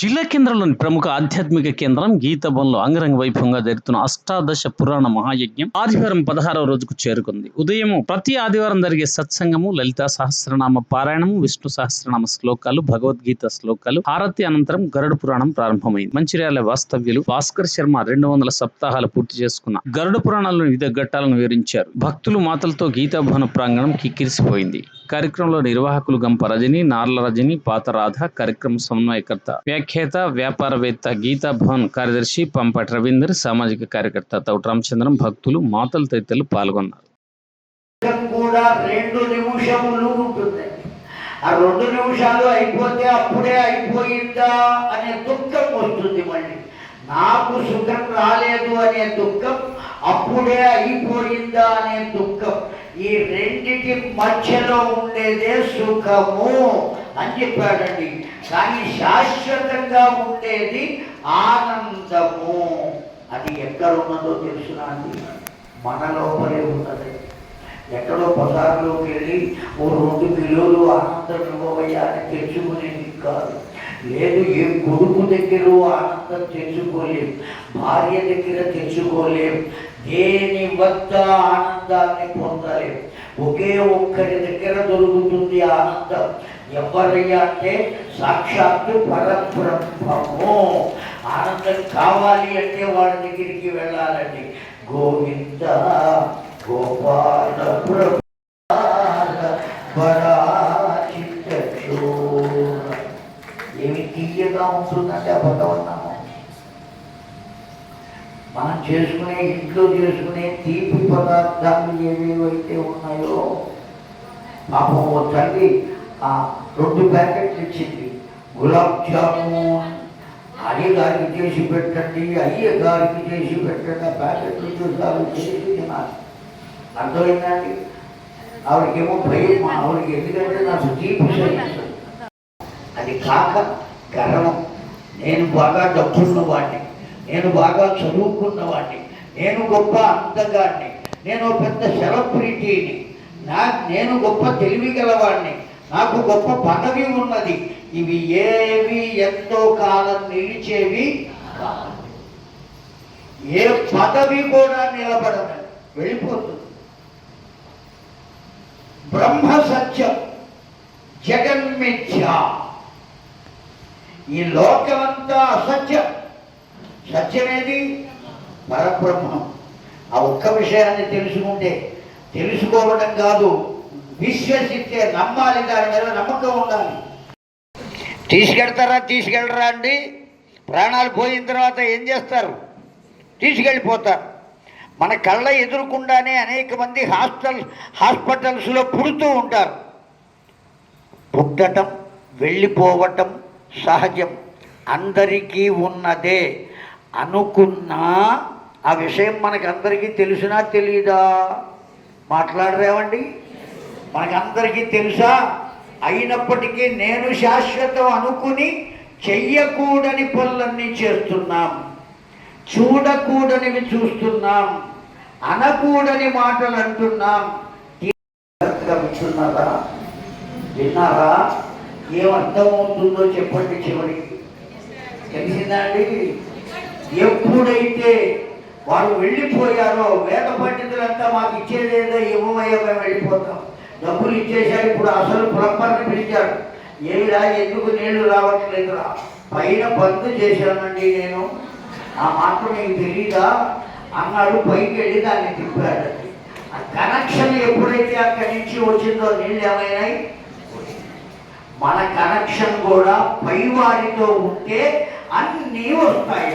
జిల్లా కేంద్రంలోని ప్రముఖ ఆధ్యాత్మిక కేంద్రం గీతభవన్లో అంగరంగ వైభవంగా జరుగుతున్న అష్టాదశ పురాణ మహాయజ్ఞం ఆదివారం పదహారవ రోజుకు చేరుకుంది. ఉదయం ప్రతి ఆదివారం జరిగే సత్సంగము లలిత సహస్రనామ పారాయణము విష్ణు సహస్రనామ శ్లోకాలు భగవద్గీత శ్లోకాలు హారతి అనంతరం గరుడ పురాణం ప్రారంభమైంది. మంచిర్యాల వాస్తవ్యులు భాస్కర్ శర్మ రెండు వందల సప్తాహాలు పూర్తి చేసుకున్న గరుడ పురాణంలోని వివిధ ఘట్టాలను వివరించారు. భక్తులు మాతలతో గీతాభవన ప్రాంగణం కిక్కిరిసిపోయింది. కార్యక్రమంలో నిర్వాహకులు గంప రజని నార్ల రజని పాత రాధ కార్యక్రమ సమన్వయకర్త విఖ్యాత వ్యాపారవేత్త గీతా భవన్ కార్యదర్శి పంపటి రవీందర్ సామాజిక కార్యకర్త తౌట రామచంద్రం భక్తులు మాతలు తదితరులు పాల్గొన్నారు. కూడా రెండు నిమిషములు ఉంటుంది. ఆ రెండు నిమిషాలు అయిపోతే అప్పుడే అయిపోయిందా అనే దుఃఖం వస్తుంది మళ్ళీ. నాకు సుఖం రాలేదు అనే దుఃఖం అప్పుడే అయిపోయిందా అనే దుఃఖం. ఈ రెండిటి మధ్యలో ఉండేదే సుఖము. అని చెప్పాడండి. కానీ శాశ్వతంగా ఉండేది ఆనందము. అది ఎక్కడ ఉన్నదో తెలుసునా అండి? మన లోపలే ఉన్నది. ఎక్కడో బజార్లోకి వెళ్ళి ఓ రెండు కిలోలు ఆనందం ఇవ్వవయ్యా అని తెచ్చుకునేది కాదు. లేదు ఏ కొడుకు దగ్గర ఆనందం తెచ్చుకోలేం భార్య దగ్గర తెచ్చుకోలేం దేని వద్ద ఆనందాన్ని పొందలేం. ఒకే ఒక్కరి దగ్గర దొరుకుతుంది ఆనందం. ఎవరయ్యా అంటే సాక్షాత్తు పరబ్రహ్మము. ఆనందం కావాలి అంటే వాడి దగ్గరికి వెళ్ళాలండి. గోవింద గోపాల ఏమి ఉంటుందండి ఉంటుందంటే ఆ మనం చేసుకునే ఇంట్లో చేసుకునే తీపి పదార్థాలు ఏవేవైతే ఉన్నాయో పాపం ఓ తల్లి ఆ రెండు ప్యాకెట్లు ఇచ్చింది. గులాబ్ జాము అయ్య గారికి చేసి పెట్టండి అయ్య గారికి చేసి పెట్టండి ఆ ప్యాకెట్లు చూసారు చేసి తినాలి అర్థమైందండి? ఆవిడకేమో భయం ఆవిడకి ఎందుకంటే నాకు తీపి అది కాక గర్వం నేను బాగా డబ్బున్న వాడిని నేను బాగా చదువుకున్న వాడిని నేను గొప్ప అందగాడిని నేను పెద్ద శరప్రీతిని నా నేను గొప్ప తెలివి గలవాడిని నాకు గొప్ప పదవి ఉన్నది. ఇవి ఏవి ఎంతో కాలం నిలిచేవి ఏ పదవి కూడా నిలబడదు వెళ్ళిపోతుంది. బ్రహ్మ సత్యం. జగన్మిథ్య. ఈ లోకమంతా అసత్యం. సత్యమేది పరబ్రహ్మం. ఆ ఒక్క విషయాన్ని తెలుసుకుంటే తెలుసుకోవడం కాదు విశ్వసిస్తే నమ్మాలి దాని మీద నమ్మకం ఉండాలి. తీసుకెళ్తారా తీసుకెళ్ళరా అండి? ప్రాణాలు పోయిన తర్వాత ఏం చేస్తారు? తీసుకెళ్ళిపోతారు. మన కళ్ళ ఎదురుకుండానే అనేక మంది హాస్టల్ హాస్పిటల్స్లో పుడుతూ ఉంటారు. పుట్టడం వెళ్ళిపోవటం సహజం అందరికీ ఉన్నదే అనుకున్నా ఆ విషయం మనకందరికీ తెలిసినా తెలియదా మాట్లాడరేమండి మనకందరికీ తెలుసా? అయినప్పటికీ నేను శాశ్వతం అనుకుని చెయ్యకూడని పనులన్నీ చేస్తున్నాం. చూడకూడనివి చూస్తున్నాం. అనకూడని మాటలు అంటున్నాం. విన్నారా? ఏం విన్నారా ఏమర్థమవుతుందో చెప్పండి చివరికి తెలిసిందా అండి? ఎప్పుడైతే వారు వెళ్ళిపోయారో వేద పండితులంతా మాకు ఇచ్చేదేదో ఇవ్వమయ్యా మేము వెళ్ళిపోతాం. డబ్బులు ఇచ్చేశారు ఇప్పుడు అసలు ప్లంబర్ని పిలిచారు. ఏమిరా ఎందుకు నీళ్ళు రావట్లేదురా? పైన బంద్ చేశానండి నేను. ఆ మాత్రం నీకు తెలీదా? అన్నాడు పైకి వెళ్ళి దాన్ని తిప్పాడు. ఆ కనెక్షన్ ఎప్పుడైతే అక్కడి నుంచి వచ్చిందో నీళ్ళు ఏమైనాయి? మన కనెక్షన్ కూడా పైవారితో ఉంటే అన్నీ వస్తాయి.